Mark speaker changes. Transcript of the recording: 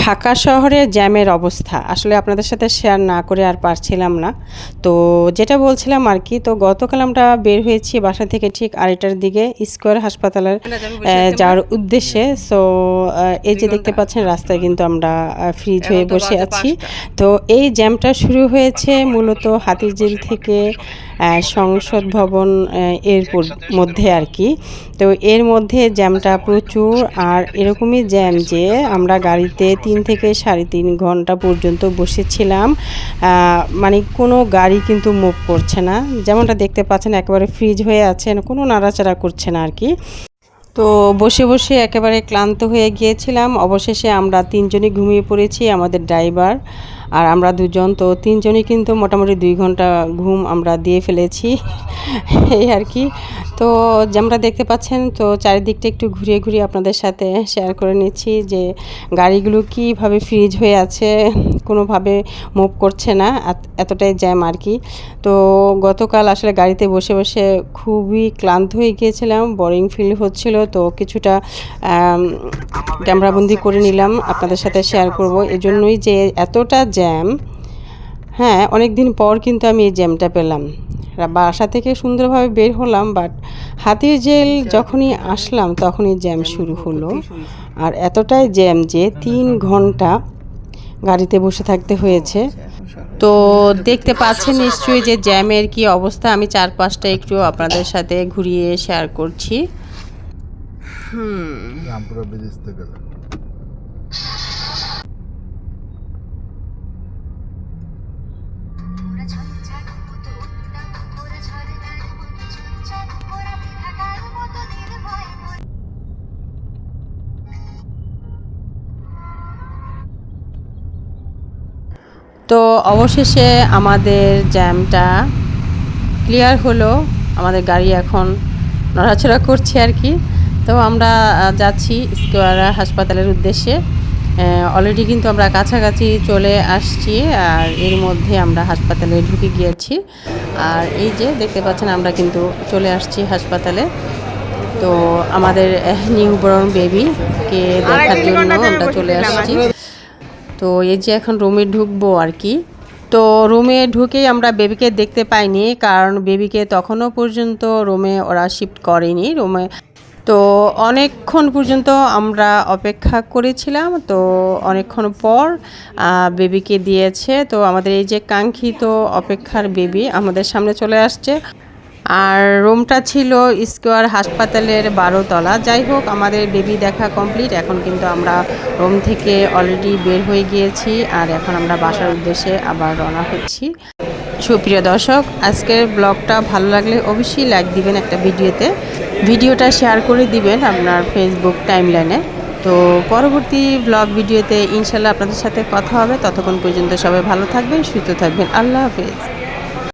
Speaker 1: ঢাকা শহরে জ্যামের অবস্থা। আসলে আপনাদের সাথে শেয়ার না করে আর পারছিলাম না। তো যেটা বলছিলাম আর কি তো গতকাল আমরা বের হয়েছি বাসা থেকে ঠিক আড়াইটার দিকে স্কোয়ার হাসপাতালের যাওয়ার উদ্দেশ্যে। সো এই যে দেখতে পাচ্ছেন রাস্তায় কিন্তু আমরা ফ্রিজ হয়ে বসে আছি। তো এই জ্যামটা শুরু হয়েছে মূলত হাতিঝিল থেকে সংসদ ভবন এর মধ্যে আর কি। তো এর মধ্যে জ্যামটা প্রচুর আর এরকমই জ্যাম যে আমরা গাড়িতে তিন থেকে সাড়ে তিন ঘণ্টা পর্যন্ত বসেছিলাম মানে কোনো গাড়ি কিন্তু মুভ করছে না। যেমনটা দেখতে পাচ্ছেন, একেবারে ফ্রিজ হয়ে আছে কোনো নাড়াচাড়া করছে না আর কি। তো বসে বসে একেবারে ক্লান্ত হয়ে গিয়েছিলাম। অবশেষে আমরা তিনজনই ঘুমিয়ে পড়েছি, আমাদের ড্রাইভার। আর আমরা দুজন, তো তিনজনই কিন্তু মোটামুটি দুই ঘণ্টা ঘুম আমরা দিয়ে ফেলেছি। এই আর কি। তো যেমনটা দেখতে পাচ্ছেন, তো চারিদিকটা একটু ঘুরিয়ে ঘুরিয়ে আপনাদের সাথে শেয়ার করে নিচ্ছি যে গাড়িগুলো কীভাবে ফ্রিজ হয়ে আছে, কোনোভাবে মুভ করছে না এতটাই জ্যাম আর কি। তো গতকাল আসলে গাড়িতে বসে বসে খুবই ক্লান্ত হয়ে গিয়েছিলাম বোরিং ফিল হচ্ছিল, তো কিছুটা ক্যামেরাবন্দি করে নিলাম, আপনাদের সাথে শেয়ার করব। এজন্যই যে এতটা জ্যাম হ্যাঁ অনেক দিন পর কিন্তু আমি এই জ্যামটা পেলাম। বাসা থেকে সুন্দরভাবে বের হলাম বাট হাতির জেল যখনই আসলাম, তখনই জ্যাম শুরু হলো। আর এতটাই জ্যাম যে তিন ঘণ্টা গাড়িতে বসে থাকতে হয়েছে। তো দেখতে পাচ্ছেন নিশ্চয়ই যে জ্যামের কি অবস্থা। আমি চারপাশটা একটু আপনাদের সাথে ঘুরিয়ে শেয়ার করছি।
Speaker 2: রামপুরা
Speaker 1: তো অবশেষে আমাদের জ্যামটা ক্লিয়ার হলো। আমাদের গাড়ি এখন নড়াচড়া করছে আর কি। তো আমরা যাচ্ছি স্কোয়ার হাসপাতালের উদ্দেশ্যে। অলরেডি কিন্তু আমরা কাছাকাছি চলে আসছি আর এর মধ্যে আমরা হাসপাতালে ঢুকে গিয়েছি। আর এই যে দেখতে পাচ্ছেন আমরা কিন্তু চলে আসছি হাসপাতালে। তো আমাদের নিউ বর্ন বেবিকে দেখার জন্য আমরা চলে আসছি। তো এই যে এখন রুমে ঢুকবো আর কি। তো রুমে ঢুকেই আমরা বেবিকে দেখতে পাইনি কারণ বেবিকে তখনও পর্যন্ত রুমে ওরা শিফট করেনি। রুমে তো অনেকক্ষণ পর্যন্ত আমরা অপেক্ষা করেছিলাম, তো অনেকক্ষণ পর বেবিকে দিয়েছে। তো আমাদের এই যে কাঙ্ক্ষিত অপেক্ষার বেবি আমাদের সামনে চলে আসছে। আর রুমটা ছিল স্কোয়ার হাসপাতালের বারোতলা যাই হোক, আমাদের বেবি দেখা কমপ্লিট। এখন কিন্তু আমরা রুম থেকে অলরেডি বের হয়ে গিয়েছি, আর এখন আমরা বাসার উদ্দেশ্যে আবার রওনা হচ্ছি। সুপ্রিয় দর্শক, আজকের ব্লগটা ভালো লাগলে অবশ্যই লাইক দিবেন একটা ভিডিওতে। ভিডিওটা শেয়ার করে দিবেন আপনার ফেসবুক টাইমলাইনে তো পরবর্তী ব্লগ ভিডিওতে ইনশাল্লাহ আপনাদের সাথে কথা হবে। ততক্ষণ পর্যন্ত সবাই ভালো থাকবেন, সুস্থ থাকবেন। আল্লাহ হাফেজ।